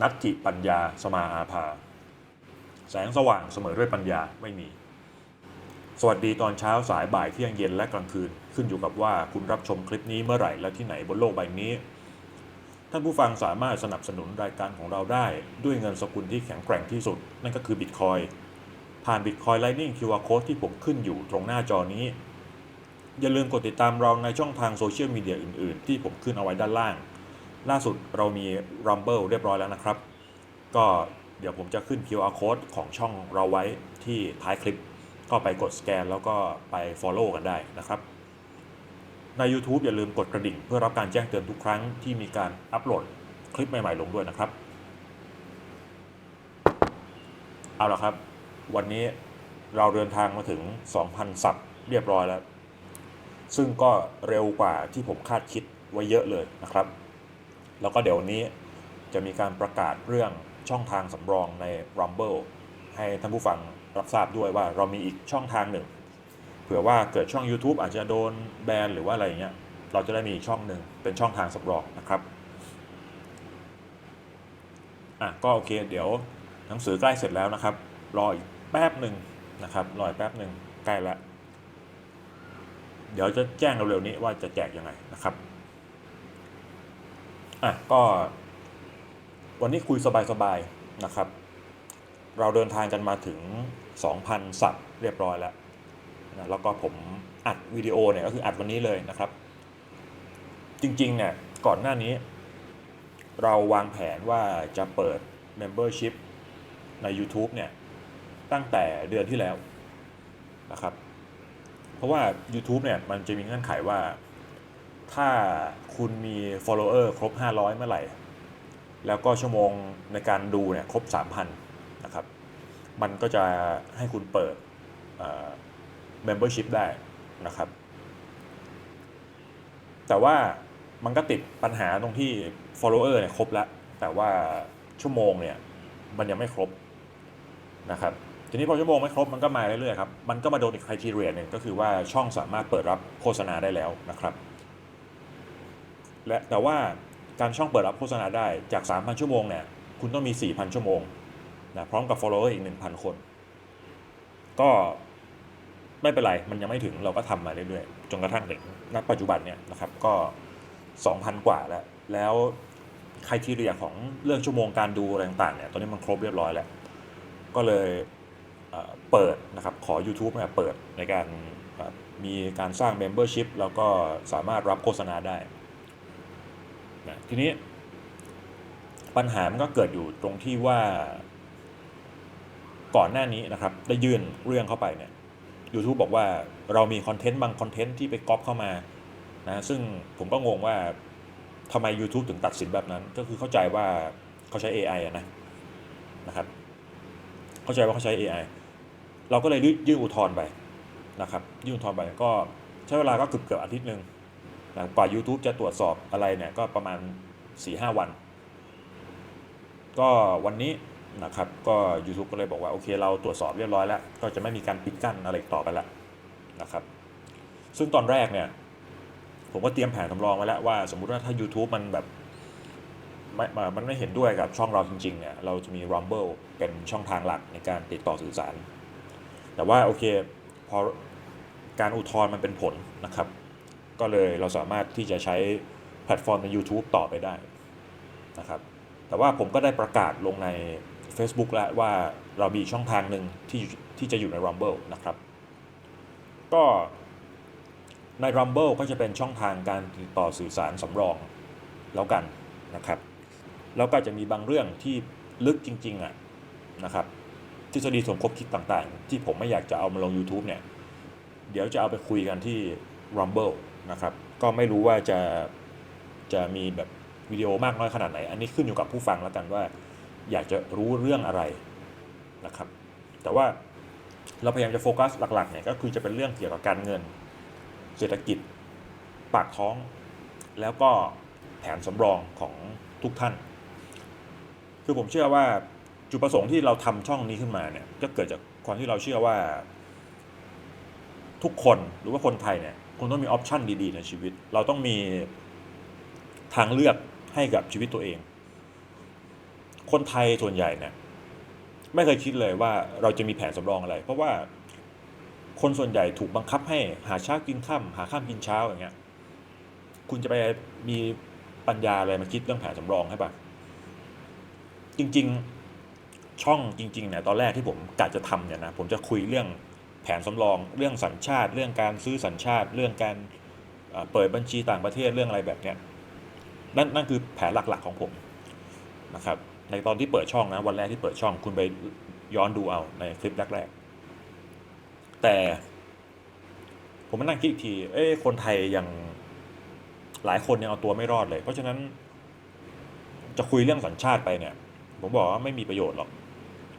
นัตติปัญญาสมาอาภา แสงสว่างเสมอด้วยปัญญาไม่มี สวัสดีตอนเช้าสายบ่ายเที่ยงเย็นและกลางคืน ขึ้นอยู่กับว่าคุณรับชมคลิปนี้เมื่อไหร่และที่ไหนบนโลกใบนี้ ท่านผู้ฟังสามารถสนับสนุนรายการของเราได้ด้วยเงินสกุลที่แข็งแกร่งที่สุด นั่นก็คือบิตคอยผ่าน Bitcoin Lightning QR Code ที่ผมขึ้นอยู่ตรงหน้าจอนี้ อย่าลืมกดติดตามเราในช่องทางโซเชียลมีเดียอื่น ๆ ที่ผมขึ้นเอาไว้ด้านล่าง ล่าสุดเรามี Rumble เรียบร้อยแล้วนะครับ ก็เดี๋ยวผมจะขึ้น QR Code ของช่องเราไว้ที่ท้ายคลิป ก็ไปกดสแกนแล้วก็ไป Follow กันได้นะครับ ใน YouTube อย่าลืมกดกระดิ่ง เพื่อรับการแจ้งเตือนทุกครั้งที่มีการอัปโหลดคลิปใหม่ ๆ ลงด้วยนะครับ เอาละครับ วันนี้เราเดินทางมาถึง 2,000 สับเรียบร้อยแล้ว ซึ่งก็เร็วกว่าที่ผมคาดคิดไว้เยอะเลยนะครับ แล้วก็เดี๋ยวนี้จะมีการประกาศเรื่องช่องทางสำรองใน Rumble ให้ท่านผู้ฟังรับทราบด้วยว่าเรามีอีกช่องทางหนึ่ง เผื่อว่าเกิดช่อง YouTube อาจจะโดนแบนหรือว่าอะไรอย่างเงี้ยเราจะได้มีอีกช่องหนึ่งเป็นช่องทางสำรองนะครับอะก็โอเคเดี๋ยวหนังสือใกล้เสร็จแล้วนะครับ รออีกแป๊บหนึ่งนะครับรออีกแป๊บหนึ่งใกล้ละเดี๋ยวจะแจ้งเร็วๆนี้ว่าจะแจกยังไงนะครับ อะก็ วันนี้คุยสบายๆนะครับ เราเดินทางกันมาถึง 2,000 สับเรียบร้อยแล้วนะแล้วก็ผมอัดวิดีโอเนี่ยก็คืออัดวันนี้เลยนะครับ จริงๆเนี่ยก่อนหน้านี้ เราวางแผนว่าจะเปิด Membership ใน YouTube เนี่ยตั้งแต่เดือนที่แล้วนะครับ เพราะว่า YouTube เนี่ยมันจะมีเงื่อนไขว่า ถ้าคุณมี follower ครบ 500 เมื่อไหร่ แล้วก็ชั่วโมงในการดูเนี่ยครบ 3,000 นะครับ มันก็จะให้คุณเปิด membership ได้นะครับ แต่ว่ามันก็ติดปัญหาตรงที่ follower เนี่ยครบแล้ว แต่ว่าชั่วโมงเนี่ยมันยังไม่ครบนะครับทีนี้พอชั่วโมงไม่ครบมันก็มาเรื่อยๆครับ มันก็มาโดนอีก criteria หนึ่งก็คือว่าช่องสามารถเปิดรับโฆษณาได้แล้วนะครับ และแต่ว่าการช่องเปิดรับโฆษณาได้จาก 3,000 ชั่วโมงเนี่ยคุณต้องมี 4,000 ชั่วโมงนะพร้อมกับ follower อีก 1,000 คน ก็ไม่เป็นไรมันยังไม่ถึงเราก็ทำมาเรื่อยๆจนกระทั่งถึงณปัจจุบันเนี่ยนะครับก็ 2,000 กว่าแล้ว แล้วใครที่เรียของเรื่องชั่วโมงการดูอะไรต่างๆเนี่ยตอนนี้มันครบเรียบร้อยแล้ว ก็เลยเปิดนะครับขอ YouTube เนี่ยเปิดในการมีการสร้าง Membership แล้วก็สามารถรับโฆษณาได้ นะทีนี้ปัญหามันก็เกิดอยู่ตรงที่ว่า ก่อนหน้านี้นะครับได้ยื่นเรื่องเข้าไปเนี่ย YouTube บอกว่าเรามีคอนเทนต์บางคอนเทนต์ที่ไปก๊อปเข้ามานะซึ่งผมก็งงว่าทำไม YouTube ถึงตัดสินแบบนั้น ก็คือเข้าใจว่าเขาใช้ AI อะนะนะครับ เข้าใจว่าเขาใช้ AI เราก็เลยยื่นอุทธรณ์ไปนะครับ ยื่นอุทธรณ์ไปก็ใช้เวลาก็เกือบเกือบอาทิตย์หนึ่ง นะกว่า YouTube จะตรวจสอบอะไรเนี่ยก็ประมาณ 4-5 วัน ก็วันนี้นะครับก็ YouTube ก็เลยบอกว่าโอเคเราตรวจสอบเรียบร้อยแล้ว ก็จะไม่มีการปิดกั้นอะไรต่อไปแล้วนะครับซึ่งตอนแรกเนี่ยผมก็เตรียมแผนสำรองไว้แล้วว่า สมมุติว่าถ้า YouTube มันแบบไม่มันไม่เห็นด้วยกับช่องเราจริงๆเนี่ยเราจะมี Rumble เป็นช่องทางหลักในการติดต่อสื่อสาร แต่ว่าโอเคพอการอุทธรณ์มันเป็นผลนะครับ ก็เลยเราสามารถที่จะใช้แพลตฟอร์มใน YouTube ต่อไปได้นะครับ แต่ว่าผมก็ได้ประกาศลงใน Facebook แล้วว่าเรามีช่องทางหนึ่งที่ที่จะอยู่ใน Rumble นะครับ ก็ใน Rumble ก็จะเป็นช่องทางการติดต่อสื่อสารสำรองแล้วกันนะครับ แล้วก็จะมีบางเรื่องที่ลึกจริงๆอะนะครับทฤษฎีสมคบคิดต่างๆ ที่ผมไม่อยากจะเอามาลง YouTube เนี่ย เดี๋ยวจะเอาไปคุยกันที่ Rumble นะครับ ก็ไม่รู้ว่าจะจะมีแบบวิดีโอมากน้อยขนาดไหน อันนี้ขึ้นอยู่กับผู้ฟังแล้วกันว่า อยากจะรู้เรื่องอะไรนะครับ แต่ว่าเราพยายามจะโฟกัสหลักๆเนี่ยก็คือจะเป็นเรื่องเกี่ยวกับการเงิน เศรษฐกิจ ปากท้อง แล้วก็แผนสำรองของทุกท่าน คือผมเชื่อว่าจุดประสงค์ที่เราทำช่องนี้ขึ้นมาเนี่ยก็เกิดจากความที่เราเชื่อว่า ทุกคนหรือว่าคนไทยเนี่ย คุณต้องมีออปชันดีๆในชีวิต เราต้องมีทางเลือกให้กับชีวิตตัวเอง คนไทยส่วนใหญ่เนี่ยไม่เคยคิดเลยว่าเราจะมีแผนสำรองอะไร เพราะว่าคนส่วนใหญ่ถูกบังคับให้หาเช้ากินข้าหาข้ามกินเช้าอย่างเงี้ย คุณจะไปมีปัญญาอะไรมาคิดเรื่องแผนสำรองให้ปะจริง ๆ ช่องจริงๆเนี่ยตอนแรกที่ผมกะจะทำเนี่ยนะผมจะคุยเรื่อง แผนสำรองเรื่องสัญชาติ เรื่องการซื้อสัญชาติ เรื่องการเปิดบัญชีต่างประเทศเรื่องอะไรแบบเนี้ยนั่นนั่นคือแผนหลักๆของผมนะครับในตอนที่เปิดช่องนะวันแรกที่เปิดช่องคุณไปย้อนดูเอาในคลิปแรกๆ แต่ผมมานั่งคิดอีกที เอ้คนไทยยังหลายคนยังเอาตัวไม่รอดเลย เพราะฉะนั้นจะคุยเรื่องสัญชาติไปเนี่ย ผมบอกว่าไม่มีประโยชน์หรอก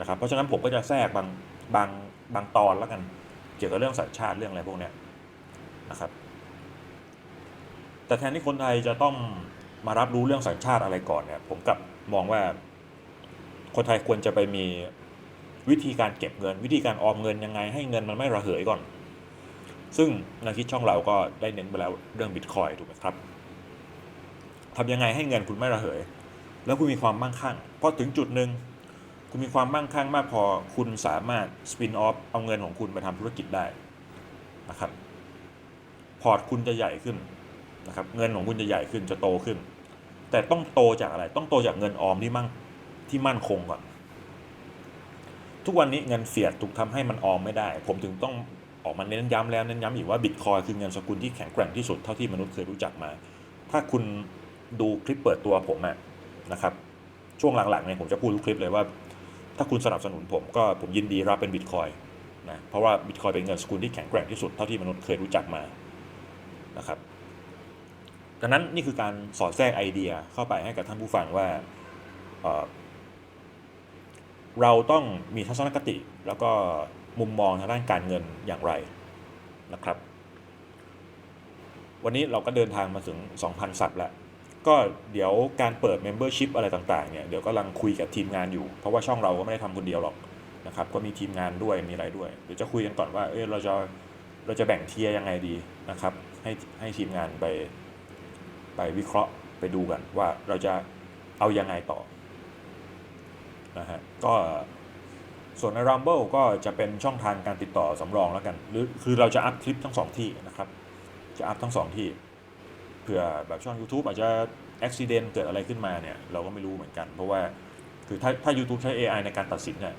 นะครับ เพราะฉะนั้นผมก็จะแทรกบางบาง บางตอนแล้วกันเกี่ยวกับเรื่องสัญชาติเรื่องอะไรพวกเนี้ยนะครับ แต่แทนที่คนไทยจะต้องมารับรู้เรื่องสัญชาติอะไรก่อนเนี่ยผมกลับมองว่า คนไทยควรจะไปมีวิธีการเก็บเงิน วิธีการออมเงินยังไง ให้เงินมันไม่ระเหยก่อน ซึ่งในคิดช่องเราก็ได้เน้นไปแล้วเรื่องบิตคอยถูกไหมครับทำยังไงให้เงินคุณไม่ระเหย แล้วคุณมีความมั่งคั่งพอถึงจุดหนึ่ง คุณมีความมั่งคั่งมากพอ คุณสามารถสปินออฟเอาเงินของคุณไปทำธุรกิจได้นะครับ พอร์ตคุณจะใหญ่ขึ้นนะครับ เงินของคุณจะใหญ่ขึ้นจะโตขึ้น แต่ต้องโตจากอะไร ต้องโตจากเงินออมที่มั่งที่มั่นคงก่อนทุกวันนี้เงินเฟียดถูกทำให้มันออมไม่ได้ ผมถึงต้องออกมาเน้นย้ำแล้วเน้นย้ำอีกว่าบิตคอยคือเงินสกุลที่แข็งแกร่งที่สุดเท่าที่มนุษย์เคยรู้จักมา ถ้าคุณดูคลิปเปิดตัวผมอะนะครับ ช่วงหลังๆเนี่ยผมจะพูดทุกคลิปเลยว่า ถ้าคุณสนับสนุนผมก็ผมยินดีรับเป็นบิตคอยนะเพราะว่าบิตคอยเป็นเงินสกุลที่แข็งแกร่งที่สุดเท่าที่มนุษย์เคยรู้จักมานะครับดังนั้นนี่คือการสอดแทรกไอเดียเข้าไปให้กับท่านผู้ฟังว่าเเราต้องมีทัศนคติแล้วก็มุมมองทางด้านการเงินอย่างไรนะครับ วันนี้เราก็เดินทางมาถึง 2,000 สับแล้ว ก็เดี๋ยวการเปิด Membership อะไรต่างๆเนี่ยเดี๋ยวกำลังคุยกับทีมงานอยู่ เพราะว่าช่องเราก็ไม่ได้ทำคนเดียวหรอกนะครับก็มีทีมงานด้วยมีอะไรด้วยเดี๋ยวจะคุยกันก่อนว่าเออเราจะเราจะแบ่งเทียยังไงดีนะครับ ให้ให้ทีมงานไปไปวิเคราะห์ไปดูกันว่าเราจะเอายังไงต่อนะฮะก็ส่วนใน Rumble ก็จะเป็นช่องทางการติดต่อสำรองแล้วกัน หรือคือเราจะอัพคลิปทั้งสองที่นะครับ จะอัพทั้งสองที่ ผื่อแบบช่อง YouTube อาจจะอุบิเหตุเกิดอะไรขึ้นมาเนี่ยเราก็ไม่รู้เหมือนกัน เพราะว่าคือถ้าถ้า YouTube ใช้ AI ในการตัดสินเนี่ย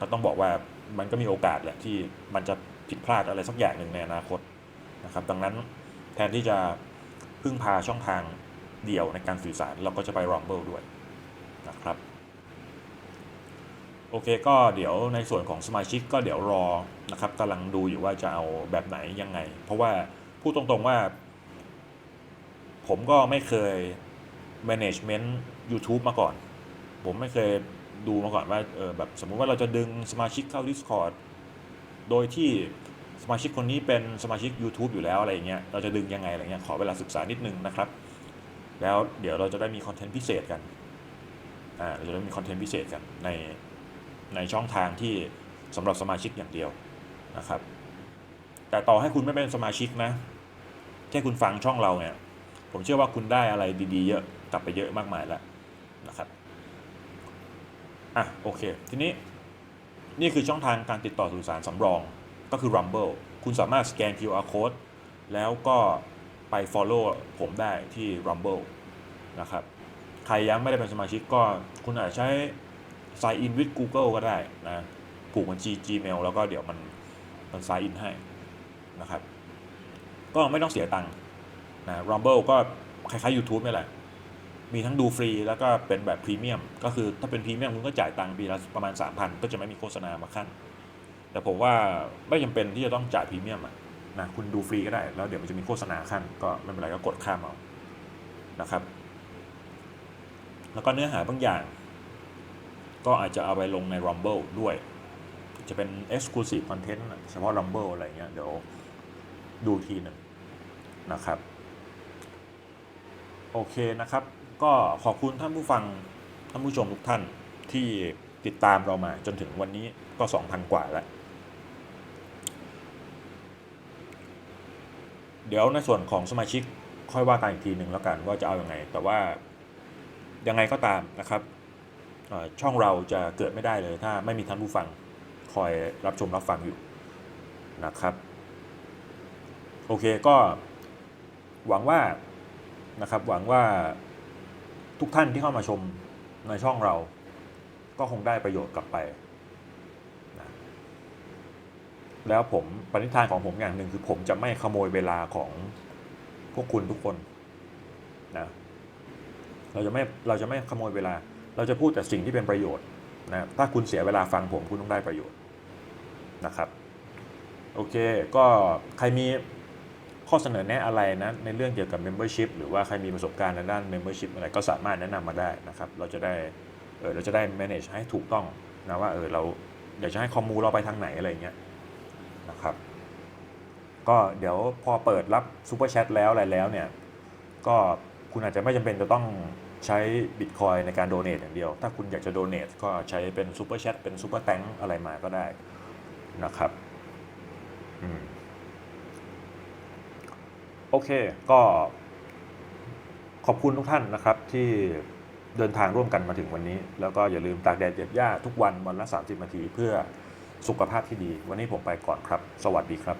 ก็ต้องบอกว่ามันก็มีโอกาสแหละที่มันจะผิดพลาดอะไรสักอย่างหนึ่งในอนาคตนะครับดังนั้นแทนที่จะพึ่งพาช่องทางเดียวในการสื่อสารเราก็จะไป Rumble ด้วยนะครับโอเคก็เดี๋ยวในส่วนของสมาชิกก็เดี๋ยวรอนะครับกำลังดูอยู่ว่าจะเอาแบบไหนยังไง เพราะว่าพูดตรงๆว่า ผมก็ไม่เคย management YouTube มาก่อน ผมไม่เคยดูมาก่อนว่าเออแบบสมมุติว่าเราจะดึงสมาชิกเข้า Discord โดยที่สมาชิกคนนี้เป็นสมาชิก YouTube อยู่แล้วอะไรเงี้ยเราจะดึงยังไงอะไรเงี้ยขอเวลาศึกษานิดนึงนะครับ แล้วเดี๋ยวเราจะได้มีคอนเทนต์พิเศษกันอ่าเราจะได้มีคอนเทนต์พิเศษกันในในช่องทางที่สำหรับสมาชิกอย่างเดียวนะครับ แต่ต่อให้คุณไม่เป็นสมาชิกนะแค่คุณฟังช่องเราเนี่ย ผมเชื่อว่าคุณได้อะไรดีๆ เยอะกลับไปเยอะมากมายแล้วนะครับอะโอเค ทีนี้นี่คือช่องทางการติดต่อสื่อสารสำรองก็คือ Rumble คุณสามารถสแกน QR code แล้วก็ไป follow ผมได้ที่ Rumble นะครับ ใครยังไม่ได้เป็นสมาชิกก็คุณอาจใช้ sign in with Google ก็ได้นะผูกบัญชี Gmail แล้วก็เดี๋ยวมันมัน sign in ให้นะครับ ก็ไม่ต้องเสียตังค์ นะ Rumble ก็คล้ายๆ YouTube นี่แหละ มีทั้งดูฟรีแล้วก็เป็นแบบพรีเมียม ก็คือถ้าเป็นพรีเมียมคุณก็จ่ายตังค์ปีละประมาณ 3,000 ก็จะไม่มีโฆษณามาขั้น แต่ผมว่าไม่จำเป็นที่จะต้องจ่ายพรีเมียมอะนะคุณดูฟรีก็ได้ แล้วเดี๋ยวมันจะมีโฆษณาขั้น ก็ไม่เป็นไรก็กดข้ามเอานะครับ แล้วก็เนื้อหาบางอย่าง ก็อาจจะเอาไปลงใน Rumble ด้วย จะเป็น Exclusive Content นะเฉพาะ Rumble อะไรเงี้ยเดี๋ยวดูทีหนึ่งนะครับ โอเคนะครับ ก็ขอบคุณท่านผู้ฟังท่านผู้ชมทุกท่านที่ติดตามเรามาจนถึงวันนี้ก็ 2,000 กว่าแล้ว เดี๋ยวในส่วนของสมาชิกค่อยว่ากันอีกทีหนึ่งแล้วกันว่าจะเอาอยัางไง แต่ว่ายังไงก็ตามนะครับ ช่องเราจะเกิดไม่ได้เลยถ้าไม่มีท่านผู้ฟังคอยรับชมรับฟังอยู่นะครับ โอเคก็หวังว่า นะครับ หวังว่าทุกท่านที่เข้ามาชมในช่องเรา ก็คงได้ประโยชน์กลับไปนะแล้วผมปณิธานของผมอย่างหนึ่งคือผมจะไม่ขโมยเวลาของพวกคุณทุกคนนะเราจะไม่เราจะไม่ขโมยเวลา เราจะพูดแต่สิ่งที่เป็นประโยชน์นะถ้าคุณเสียเวลาฟังผมคุณต้องได้ประโยชน์นะครับ โอเค ก็ใครมี ข้อเสนอแนะอะไรนะในเรื่องเกี่ยวกับ Membership หรือว่าใครมีประสบการณ์ในด้าน Membership อะไรก็สามารถแนะนำมาได้นะครับ เราจะได้เออเราจะได้ manage ให้ถูกต้องนะว่าเออเราอยากจะให้คอมมูเราไปทางไหนอะไรเงี้ยนะครับ ก็เดี๋ยวพอเปิดรับ Super Chat แล้วอะไรแล้วเนี่ยก็คุณอาจจะไม่จำเป็นจะต้องใช้ Bitcoin ในการโดเน a อย่างเดียว ถ้าคุณอยากจะโดเน a ก็ใช้เป็น Super Chat เป็น Super t a n k อะไรมาก็ได้นะครับ อืม อเค ก็ขอบคุณทุกท่านนะครับที่เดินทางร่วมกันมาถึงวันนี้ แล้วก็อย่าลืมตากแดดเหยียบหญ้าทุกวันวันละ 30 นาทีเพื่อสุขภาพที่ดี วันนี้ผมไปก่อนครับ สวัสดีครับ